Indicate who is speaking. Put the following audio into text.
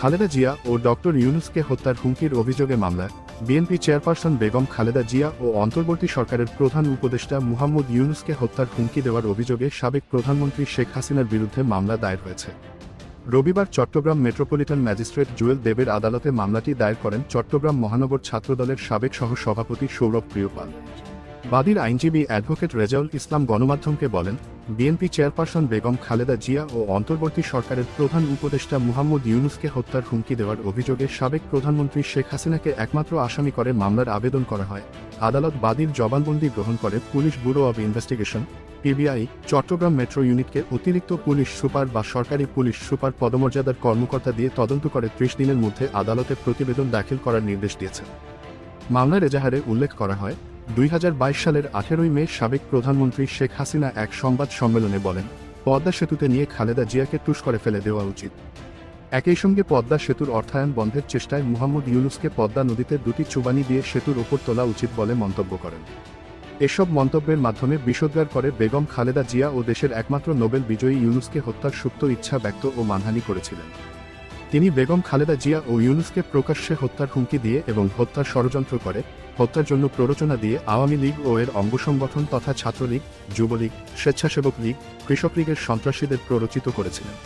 Speaker 1: খালেদা জিয়া ও doctor ইউনুসকে হত্যার হুমকির অভিযোগে মামলায় বিএনপি চেয়ারপারসন বেগম খালেদা জিয়া ও অন্তর্বর্তী সরকারের প্রধান উপদেষ্টা মুহাম্মদ ইউনুসকে হত্যার হুমকি দেওয়ার অভিযোগে সাবেক প্রধানমন্ত্রী শেখ হাসিনার বিরুদ্ধে মামলা দায়ের হয়েছে। রবিবার চট্টগ্রাম মেট্রোপলিটন ম্যাজিস্ট্রেট জুয়েল দেবের আদালতে মামলাটি দায়ের করেন চট্টগ্রাম মহানগর ছাত্রদলের সাবেক সহ সভাপতি সৌরভ প্রিয়পাল। বাদীর আইনজীবী অ্যাডভোকেট রেজাউল ইসলাম গণমাধ্যমকে বলেন, বিএনপি চেয়ারপারসন বেগম খালেদা জিয়া ও অন্তর্বর্তী সরকারের প্রধান উপদেষ্টা মুহাম্মদ ইউনুসকে হত্যার হুমকি দেওয়ার অভিযোগে সাবেক প্রধানমন্ত্রী শেখ হাসিনাকে একমাত্র আসামি করে মামলার আবেদন করা হয়। আদালত বাদীর জবানবন্দি গ্রহণ করে police bureau of investigation, PBI, Chattogram metro ইউনিটকে অতিরিক্ত পুলিশ সুপার বা সরকারি পুলিশ সুপার পদমর্যাদার কর্মকর্তা দিয়ে তদন্ত করে ত্রিশ দিনের মধ্যে আদালতে প্রতিবেদন দাখিল করার নির্দেশ দিয়েছে মামলার এজাহারে উল্লেখ করা হয় দুই হাজার বাইশ সালের আঠেরোই মে সাবেক প্রধানমন্ত্রী শেখ হাসিনা এক সংবাদ সম্মেলনে বলেন, পদ্মা সেতুতে নিয়ে খালেদা জিয়াকে টুস করে ফেলে দেওয়া উচিত। একই সঙ্গে পদ্মা সেতুর অর্থায়ন বন্ধের চেষ্টায় মুহাম্মদ ইউনুসকে পদ্মা নদীতে দুটি চুবানি দিয়ে সেতুর ওপর তোলা উচিত বলে মন্তব্য করেন। এসব মন্তব্যের মাধ্যমে বিষোদ্গার করে বেগম খালেদা জিয়া ও দেশের একমাত্র নোবেল বিজয়ী ইউনুসকে হত্যার সুপ্ত ইচ্ছা ব্যক্ত ও মানহানি করেছিলেন। তিনি বেগম খালেদা জিয়া ও ইউনুসকে প্রকাশ্যে হত্যার হুমকি দিয়ে এবং হত্যার ষড়যন্ত্র করে, হত্যার জন্য প্ররোচনা দিয়ে আওয়ামী লীগ ও এর অঙ্গ সংগঠন তথা ছাত্রলীগ, যুবলীগ, স্বেচ্ছাসেবক লীগ, কৃষক লীগের সন্ত্রাসীদের প্ররোচিত করেছিলেন।